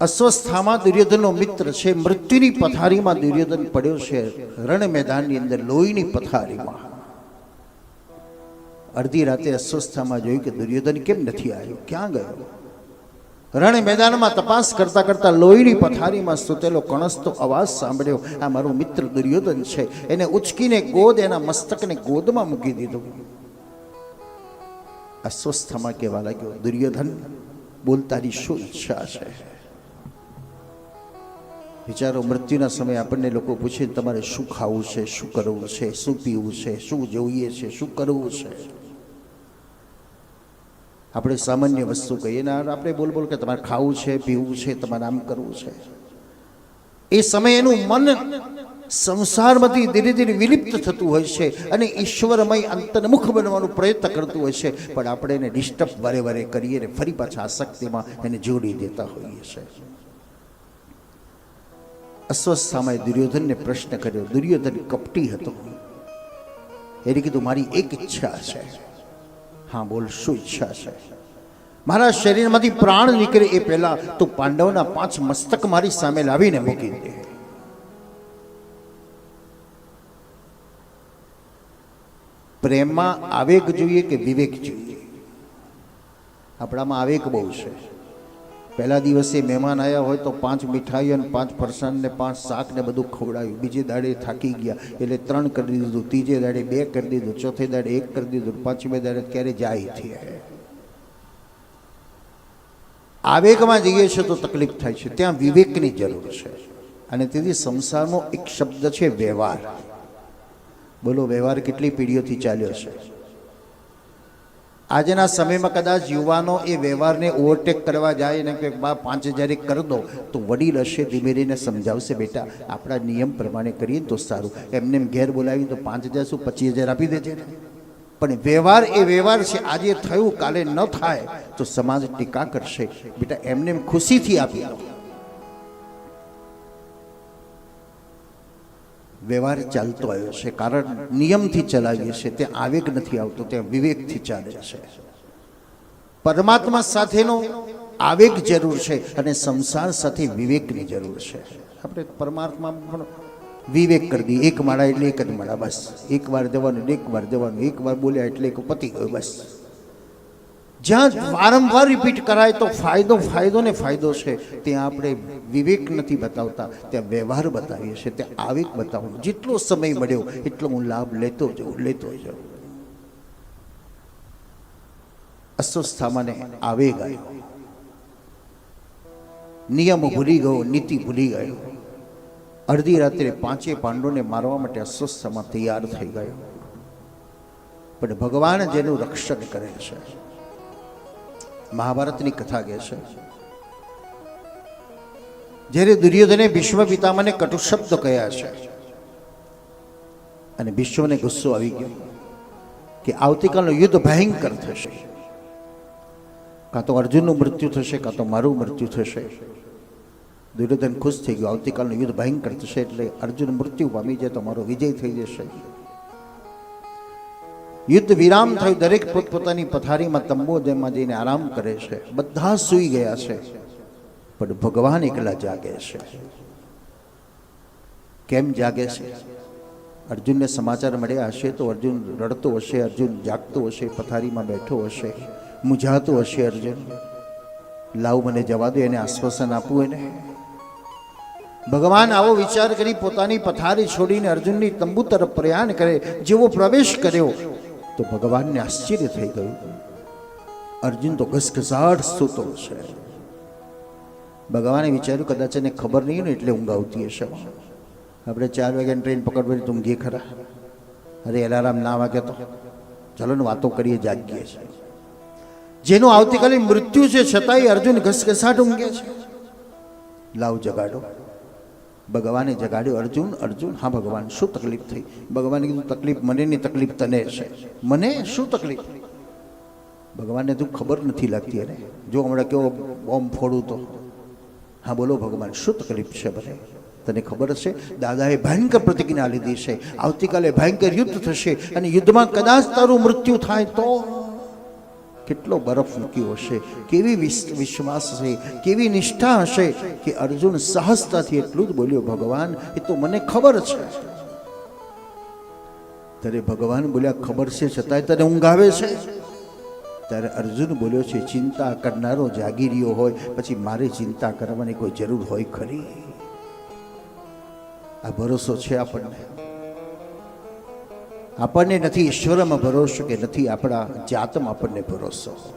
અસ્વસ્થામાં દુર્યોધનનો મિત્ર છે, મૃત્યુની પથારીમાં દુર્યોધન પડ્યો છે, રણ મેદાનની અંદર લોહીની પથારીમાં. અડધી રાતે અસ્વસ્થામાં જોયું કે દુર્યોધન કેમ નથી આવ્યો? ક્યાં ગયો? રણ મેદાનમાં તપાસ કરતા કરતા લોહીની પથારીમાં સૂતેલો કણસતો અવાજ સાંભળ્યો, આ મારો મિત્ર દુર્યોધન છે, એને ઉચકીને ગોદ એના મસ્તકને ગોદમાં મૂકી દીધું. અસ્વસ્થમાં કહેવા લાગ્યો, દુર્યોધન, બોલતાની શું ઈચ્છા છે? વિચારો, મૃત્યુના સમયે આપણને લોકો પૂછે, તમારે શું ખાવું છે? શું કરવું છે? શું પીવું છે? શું જોઈએ છે? શું કરવું છે? આપણે સામાન્ય વસ્તુ કહીએ ને આપણે બોલ બોલ કે તમારે ખાવું છે, પીવું છે, તમારે આમ કરવું છે. એ સમયે એનું મન સંસારમાંથી ધીરે ધીરે વિલિપ્ત થતું હોય છે અને ઈશ્વરમય અંતર્મુખ બનવાનો પ્રયત્ન કરતું હોય છે. પણ આપણે એને ડિસ્ટર્બ વારે વારે કરીએ ને ફરી પાછા આસક્તિમાં એને જોડી દેતા હોઈએ છીએ અસ્વસ્થામાં દુર્યોધનને પ્રશ્ન કર્યો. દુર્યોધન કપટી હતો. એને કીધું, મારી એક ઈચ્છા છે. હા, બોલ, શું ઈચ્છા છે? મારા શરીરમાંથી પ્રાણ નીકળે એ પહેલા તું પાંડવના પાંચ મસ્તક મારી સામે લાવીને મૂકી દે. પ્રેમમાં આવેગ જોઈએ કે વિવેક જોઈએ? આપણામાં આવેગ બહુ છે. પહેલા દિવસે મહેમાન આવ્યા હોય તો પાંચ મીઠાઈઓ અને પાંચ ફરસાણ ને પાંચ શાક ને બધું ખવડાવ્યું. બીજે દાડે થાકી ગયા. એટલે ત્રણ કરી દીધું, ત્રીજે દાડે બે કરી દીધું, ચોથે દાડે એક કરી દીધું પાંચમે દાડે ક્યારે જાય થયા આવેગમાં જઈએ છે તો તકલીફ થાય છે. ત્યાં વિવેકની જરૂર છે. અને તેથી સંસારનો એક શબ્દ છે વ્યવહાર. બોલો, વ્યવહાર કેટલી પેઢીઓથી ચાલ્યો છે? આજના સમયમાં કદાચ યુવાનો એ વ્યવહારને ઓવરટેક કરવા જાય ને કે બા પાંચ હજાર કરી દો, તો વડીલ હશે ધીમે ધીમે સમજાવશે, બેટા, આપણા નિયમ પ્રમાણે કરીએ તો સારું. એમને એમ ઘેર બોલાવી તો પાંચ હજાર શું, પચીસ હજાર આપી દેજે. પણ વ્યવહાર એ વ્યવહાર છે. આજે થયું, કાલે ન થાય, તો સમાજ ટીકા કરશે. બેટા, એમને એમ ખુશીથી આપી દો વ્યવહાર ચાલતો આવ્યો છે, કારણ નિયમથી ચલાવીએ છીએ, તે આવેગ નથી આવતો ત્યાં વિવેકથી ચાલે છે. પરમાત્મા સાથેનો આવેગ જરૂર છે અને સંસાર સાથે વિવેકની જરૂર છે. આપણે પરમાત્મા પણ વિવેક કરી દઈએ, એક માળા એટલે એક જ માળા, બસ. એક વાર જવાનું એક વાર જવાનું, એક વાર બોલ્યા એટલે એક પતી ગયો બસ. જ્યાં વારંવાર રિપીટ કરાય તો ફાયદો ફાયદો ને ફાયદો છે. ત્યાં આપણે વિવેક નથી બતાવતા. ત્યાં વ્યવહાર બતાવીએ છીએ. ત્યાં આવેગ બતાવું. જેટલો સમય મળ્યો, એટલો હું લાભ લેતો જાઉં લેતો જાઉં. અસ્વસ્થામાં આવેગ આવ્યો નિયમ ભૂલી ગયો, નીતિ ભૂલી ગયો. અડધી રાત્રે પાંચે પાંડવોને મારવા માટે અસ્વસ્થામાં તૈયાર થઈ ગયો. પણ ભગવાન જેનું રક્ષણ કરે છે. મહાભારતની કથા કહે છે. જ્યારે દુર્યોધને વિશ્વ પિતામાને કટુ શબ્દ કહ્યા છે અને વિશ્વને ગુસ્સો આવી ગયો કે આવતીકાલનું યુદ્ધ ભયંકર થશે. કાં તો અર્જુનનું મૃત્યુ થશે, કાં તો મારું મૃત્યુ થશે. દુર્યોધન ખુશ થઈ ગયો, આવતીકાલનું યુદ્ધ ભયંકર થશે એટલે અર્જુન મૃત્યુ પામી જાય તો મારો વિજય થઈ જશે. યુદ્ધ વિરામ થયું, દરેક પોતપોતાની પથારીમાં તંબુમાં જઈને આરામ કરે છે. બધા સૂઈ ગયા છે, પણ ભગવાન એકલા જાગે છે. કેમ જાગે છે? અર્જુનને સમાચાર મળ્યા હશે તો અર્જુન રડતો હશે, અર્જુન જાગતો હશે, પથારીમાં બેઠો હશે, મૂંઝાતો હશે અર્જુન. લાવ મને જવા દે, એને આશ્વાસન આપવું એને. ભગવાન આવો વિચાર કરી પોતાની પથારી છોડીને અર્જુનની તંબુ તરફ પ્રયાણ કરે, જેવો પ્રવેશ કર્યો. તો ભગવાનને આશ્ચર્ય થઈ ગયું. અર્જુન તો ઘસઘસાટ સૂતો છે. ભગવાને વિચાર્યું, કદાચ એને ખબર નહીં ને એટલે ઊંઘ આવતી હશે. આપણે ચાર વાગ્યાની ટ્રેન પકડવાની તો ઊંઘીએ ખરા. અરે, એલારામ ના વાગે તો. ચલો ને વાતો કરીએ, જાગીએ છે જેનું આવતીકાલે મૃત્યુ છે, છતાંય અર્જુન ઘસઘસાટ ઊંઘે છે. લાવ જગાડો. ભગવાને જગાડ્યો, અર્જુન અર્જુન, હા ભગવાન, શું તકલીફ થઈ? ભગવાને કીધું, તકલીફ મને ની તકલીફ તને છે. મને? શું તકલીફ? ભગવાનને તું ખબર નથી લાગતી અરે જો હમણાં કેવો બોમ્બ ફોડું તો. હા, બોલો ભગવાન, શું તકલીફ છે મને? તને ખબર હશે? દાદાએ ભયંકર પ્રતિજ્ઞા લીધી છે. આવતીકાલે ભયંકર યુદ્ધ થશે અને યુદ્ધમાં કદાચ તારું મૃત્યુ થાય તો. કેટલો બરફ મૂક્યો હશે, કેવી વિશ્વાસ હશે, કેવી નિષ્ઠા હશે કે અર્જુન સહજતાથી એટલું જ બોલ્યો, ભગવાન, એ તો મને ખબર છે. ત્યારે ભગવાન બોલ્યા, ખબર છે, છતાંય તને ઊંઘ આવે છે? ત્યારે અર્જુન બોલ્યો, છે, ચિંતા કરનારો જાગી રહ્યો હોય, પછી મારે ચિંતા કરવાની કોઈ જરૂર હોય ખરી? આ ભરોસો છે આપણને. આપણને નથી ઈશ્વરમાં ભરોસો કે નથી આપણા જાતમાં આપણને ભરોસો.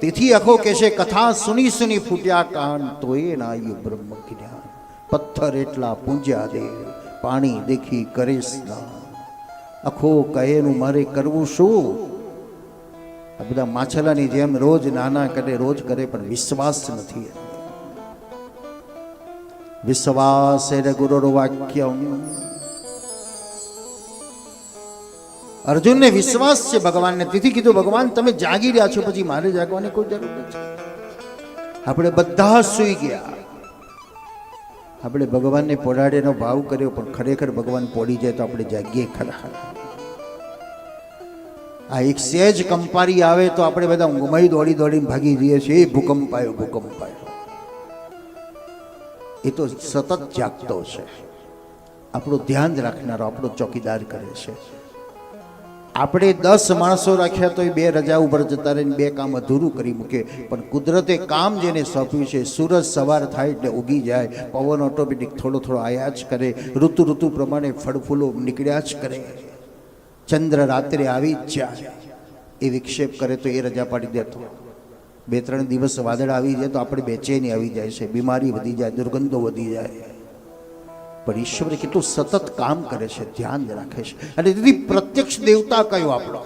તેથી આખો કે છે, કથા સુની સુની ફૂટ્યા કાન તો એ ના બ્રહ્મ જ્ઞાન પથ્થર એટલા પૂંજ્યા દે, પાણી દેખી કરે સ્નાન આખો કહેનું મારે કરવું શું? આ બધા માછલાની જેમ રોજ નાના કરે, રોજ કરે, પણ વિશ્વાસ નથી. વિશ્વાસ ગુરુર વાક્યમ. અર્જુનને વિશ્વાસ છે ભગવાનને. તેથી કીધું, ભગવાન, તમે જાગી રહ્યા છો, પછી મારે જાગવાની કોઈ જરૂર નથી. આપણે બધા સૂઈ ગયા. આપણે ભગવાનને પોડાડેનો ભાવ કર્યો, પણ ખરેખર ભગવાન પોડી જાય તો આપણે જાગીએ ખરા. આ એક સેજ કંપારી આવે તો આપણે બધા ઊંઘમાં દોડી દોડીને ભાગી જઈએ છીએ. એ ભૂકંપ આવ્યો ભૂકંપ આવ્યો એ તો સતત જાગતો છે. આપણું ધ્યાન રાખનારો આપણો ચોકીદાર કરે છે. આપણે દસ માણસો રાખ્યા તો બે રજા ઉપર જતા રહીને બે કામ અધૂરું કરી મૂકે. પણ કુદરતે કામ જેને સોંપ્યું છે, સૂરજ સવાર થાય એટલે ઉગી જાય. પવન ઓટોમેટિક થોડો થોડો આયા જ કરે. ઋતુ ઋતુ પ્રમાણે ફળફૂલો નીકળ્યા જ કરે. ચંદ્ર રાત્રે આવી જ જાય. એ વિક્ષેપ કરે તો એ રજા પાડી દેતો બે ત્રણ દિવસ વાદળ આવી જાય તો આપણે બેચેની આવી જાય છે. બીમારી વધી જાય, દુર્ગંધો વધી જાય. પણ ઈશ્વરે કેટલું સતત કામ કરે છે, ધ્યાન રાખે છે. અને તેથી પ્રત્યક્ષ દેવતા કયો આપણો?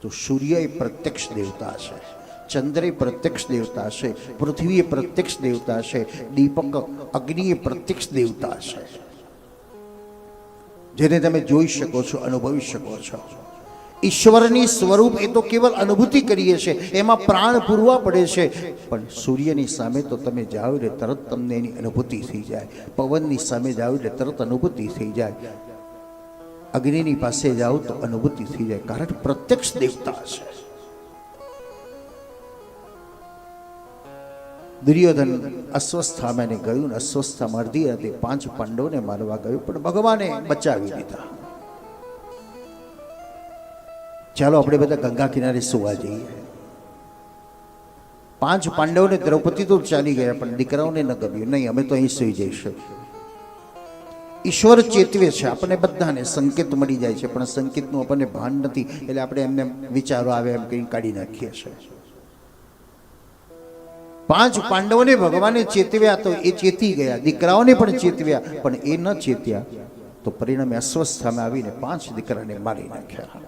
તો સૂર્ય એ પ્રત્યક્ષ દેવતા છે, ચંદ્ર એ પ્રત્યક્ષ દેવતા છે, પૃથ્વી એ પ્રત્યક્ષ દેવતા છે, દીપક, અગ્નિ એ પ્રત્યક્ષ દેવતા છે. જેને તમે જોઈ શકો છો, અનુભવી શકો છો. ઈશ્વરની સ્વરૂપ એ તો કેવલ અનુભૂતિ કરીએ છીએ, એમાં પ્રાણ પૂરવા પડે છે. પણ સૂર્યની સામે તો તમે જાઓ એટલે તરત તમને એની અનુભૂતિ થઈ જાય. પવનની સામે જાઓ એટલે તરત અનુભૂતિ થઈ જાય. અગ્નિની પાસે જાઓ તો અનુભૂતિ થઈ જાય. કારણ પ્રત્યક્ષ દેવતા છે. દુર્યોધન અસ્વસ્થામાં ગયું ને મરધી હતી પાંચ પાંડવોને મારવા ગયું, પણ ભગવાને બચાવી દીધા. ચાલો આપણે બધા ગંગા કિનારે સુવા જઈએ. પાંચ પાંડવોને દ્રૌપદી તો ચાલી ગયા, પણ દીકરાઓને ન ગમ્યું. નહીં, અમે તો અહીં સુઈ જઈશું. ઈશ્વર ચેતવે છે, આપણને બધાને સંકેત મળી જાય છે, પણ સંકેતનું આપણને ભાન નથી, એટલે આપણે એમને વિચારો આવે, એમ કંઈ કાઢી નાખીએ છીએ પાંચ પાંડવોને ભગવાને ચેતવ્યા તો એ ચેતી ગયા, દીકરાઓને પણ ચેતવ્યા, પણ એ ન ચેત્યા. તો પરિણામે અસ્વસ્થામાં આવીને પાંચ દીકરાને મારી નાખ્યા.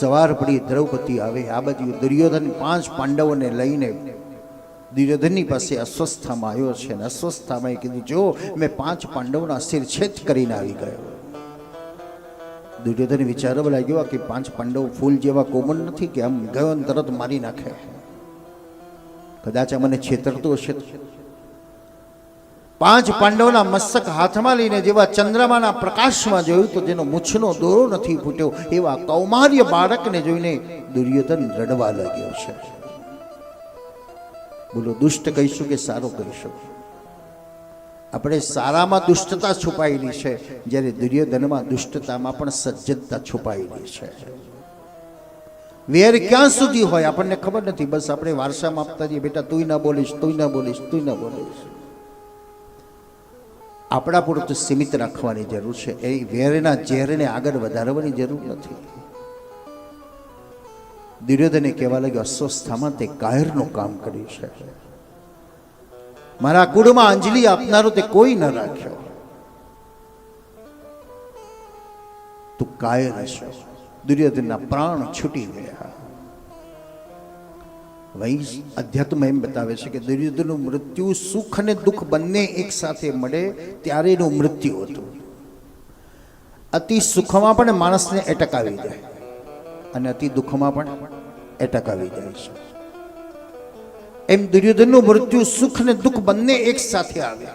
સવાર પડી દ્રૌપદી આવે. આ બાજુ દુર્યોધન પાંચ પાંડવોને લઈને દુર્યોધનની પાસે અસ્વસ્થામાં આવ્યો છે અને અસ્વસ્થામાં કીધું, જો, મેં પાંચ પાંડવોના શિરછેદ કરીને આવી ગયો. દુર્યોધન વિચારવા લાગ્યો કે પાંચ પાંડવ ફૂલ જેવા કોમન નથી કે આમ ગયો તરત મારી નાખે. કદાચ મને છેતરતો હશે. પાંચ પાંડવના મસ્તક હાથમાં લઈને જેવા ચંદ્રમાના પ્રકાશમાં જોયું તો જેનો મૂછનો દોરો નથી ફૂટ્યો, એવા કૌમાર્ય બાળકને જોઈને દુર્યોધન રડવા લાગ્યો છે. બોલો, દુષ્ટ કહીશું કે સારો કહીશું? આપણે સારામાં દુષ્ટતા છુપાયેલી છે, જ્યારે દુર્યોધનમાં દુષ્ટતામાં પણ સજ્જનતા છુપાયેલી છે. વેર ક્યાં સુધી હોય આપણને ખબર નથી, બસ આપણે વારસામાં આપતા જઈએ, બેટા, તુંય ના બોલીશ, તુંય ના બોલીશ, તુંય ના બોલીશ. આપણા પૂરતું સીમિત રાખવાની જરૂર છે. એ વેરના ઝેરને આગળ વધારવાની જરૂર નથી. દુર્યોધને કહેવા લાગ્યો, અસ્વસ્થામાં તે કાયરનું કામ કર્યું છે. મારા કુળમાં અંજલિ આપનારો તે કોઈ ન રાખ્યો. તું કાયર હશે. દુર્યોધનના પ્રાણ છૂટી ગયા. વૈશ અધ્યાત્મ એમ બતાવે છે કે દુર્યોધનનું મૃત્યુ સુખ અને દુઃખ બંને એક સાથે મળે ત્યારે એનું મૃત્યુ હતું. અતિ સુખમાં પણ માણસને એટક આવી જાય અને અતિ દુઃખમાં પણ એટક આવી જાય છે. એમ દુર્યોધનનું મૃત્યુ સુખ ને દુઃખ બંને એક સાથે આવે.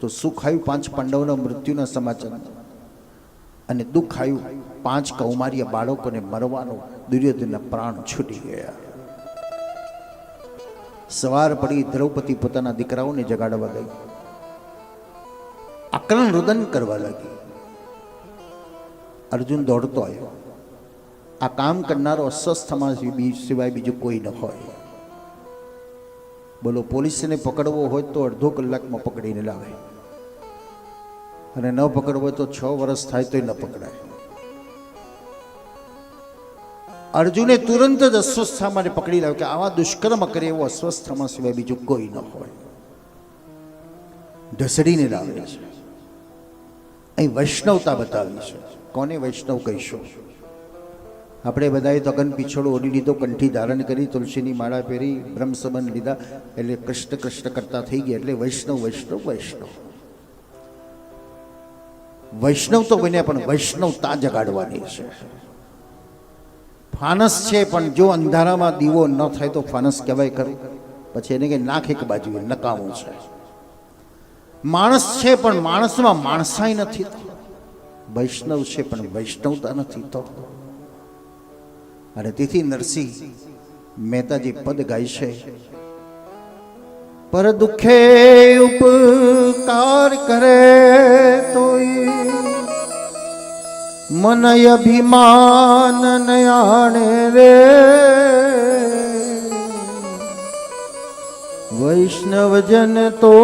તો સુખ આવ્યું પાંચ પાંડવના મૃત્યુના સમાચાર. અને દુઃખ આવ્યું પાંચ કૌમાર્ય બાળકોને મરવાનો દુર્યોધનના પ્રાણ છૂટી ગયા. સવાર પડી દ્રૌપદી પોતાના દીકરાઓને જગાડવા ગઈ. આકરણ રુદન કરવા લાગી. અર્જુન દોડતો આવ્યો. આ કામ કરનારો અસ્વસ્થમાં સિવાય બીજું કોઈ ન હોય. બોલો, પોલીસને પકડવો હોય તો અડધો કલાકમાં પકડીને લાવે. અને ન પકડવો હોય તો છ વર્ષ થાય તોય ન પકડાય. અર્જુને તુરંત જ અસ્વસ્થામાં પકડી લાવ્યો કે આવા દુષ્કર્મ કરે એવો અસ્વસ્થામાં સિવાય બીજું કોઈ ન હોય. ઢસડીને લાવે છે. અહીં વૈષ્ણવતા બતાવી છે. કોને વૈષ્ણવ કહીશું? આપણે બધાએ તો અગન પીછોડો ઓડી લીધો, કંઠી ધારણ કરી, તુલસીની માળા પહેરી બ્રહ્મ સંબંધ લીધા, એટલે કૃષ્ણ કૃષ્ણ કરતા થઈ ગયા, એટલે વૈષ્ણવ વૈષ્ણવ વૈષ્ણવ. વૈષ્ણવ તો બન્યા, પણ વૈષ્ણવતા જગાડવાની છે. ફાનસ છે, પણ જો અંધારામાં દીવો ન થાય તો ફાનસ કહેવાય ખરું. પછી એને કે નાખ એક બાજુ નકામું છે. માણસ છે, પણ માણસમાં માણસાઈ નથી. વૈષ્ણવ છે, પણ વૈષ્ણવતા નથી તો. અને તેથી નરસિંહ મહેતાજી પદ ગાય છે. પર દુઃખે ઉપકાર કરે તોય મન અભિમાન નયાણે રે. વૈષ્ણવજન તો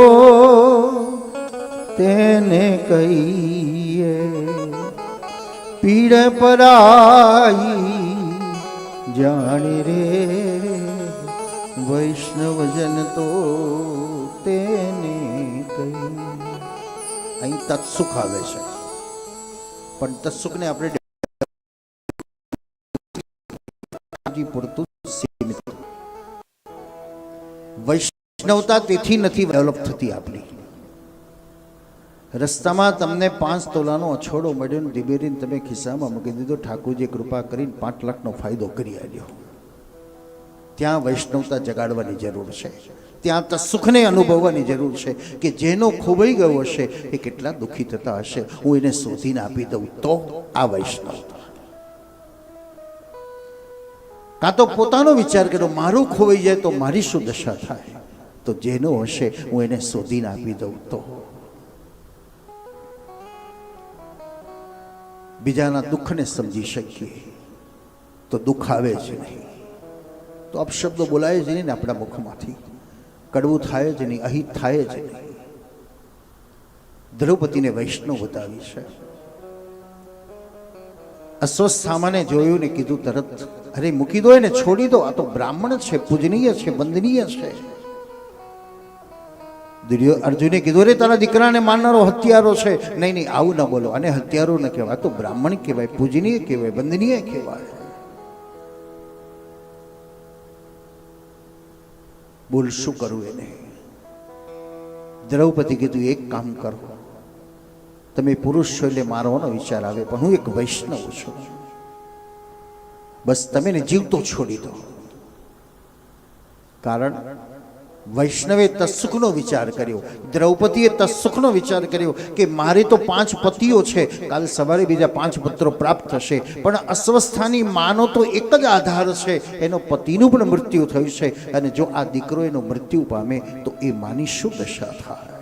તેને કહીએ, પીડ પરાઈ જાણી રે. વૈષ્ણવજન તો તેને કહી અહીં તત્સુખ આવે છે. પણ તત્સુખને આપણે પૂરતું સીમિત. વૈષ્ણવતા તેથી નથી ડેવલપ થતી આપણી. રસ્તામાં તમને પાંચ તોલાનો અછોડો મળ્યો ને દિબેરીને તમે ખિસ્સામાં મૂકી દીધો ઠાકોરજી કૃપા કરીને પાંચ લાખનો ફાયદો કરી આપ્યો. ત્યાં વૈષ્ણવતા જગાડવાની જરૂર છે. ત્યાં તો સુખને અનુભવવાની જરૂર છે કે જેનો ખોવાઈ ગયો હશે એ કેટલા દુઃખી થતા હશે. હું એને શોધીને આપી દઉં તો આ વૈષ્ણવ. કાં તો પોતાનો વિચાર કર્યો, મારું ખોવાઈ જાય તો મારી શું દશા થાય? તો જેનો હશે હું એને શોધીને આપી દઉં તો. બીજાના દુઃખને સમજી શકીએ. તો દુઃખ આવે જ નહીં. તો અપશબ્દો બોલાય જ નહીં ને આપણા મુખમાંથી. કડવું થાય જ નહીં, અહિત થાય જ નહીં. દ્રૌપદીને વૈષ્ણવ બતાવી છે. અશ્વસ્થામાને જોયું ને કીધું તરત, અરે, મૂકી દો એને, છોડી દો. આ તો બ્રાહ્મણ છે, પૂજનીય છે, વંદનીય છે. અર્જુને કીધું રે તારા દીકરાને માનનારો હત્યારો છે. નહીં નહીં, આવું ન બોલો. અને હત્યારો ન કહેવાય તો બ્રાહ્મણ કહેવાય, પૂજનીય કહેવાય, વંદનીય કહેવાય. બોલ, શું કરવું એને? દ્રૌપદી કીધું, એક કામ કરો. તમે પુરુષ છો એટલે મારવાનો વિચાર આવે, પણ હું એક વૈષ્ણવ છું. બસ તમે ને જીવતો છોડી દો. કારણ વૈષ્ણવે તત્સુખનો વિચાર કર્યો. દ્રૌપદીએ તત્સુખનો વિચાર કર્યો કે મારે તો પાંચ પતિઓ છે. કાલ સવારે બીજા પાંચ પુત્રો પ્રાપ્ત થશે. પણ અસ્વસ્થાની માનો તો એક જ આધાર છે. એનો પતિનું પણ મૃત્યુ થયું છે. અને જો આ દીકરો એનો મૃત્યુ પામે તો એ માની શું દશા થાય?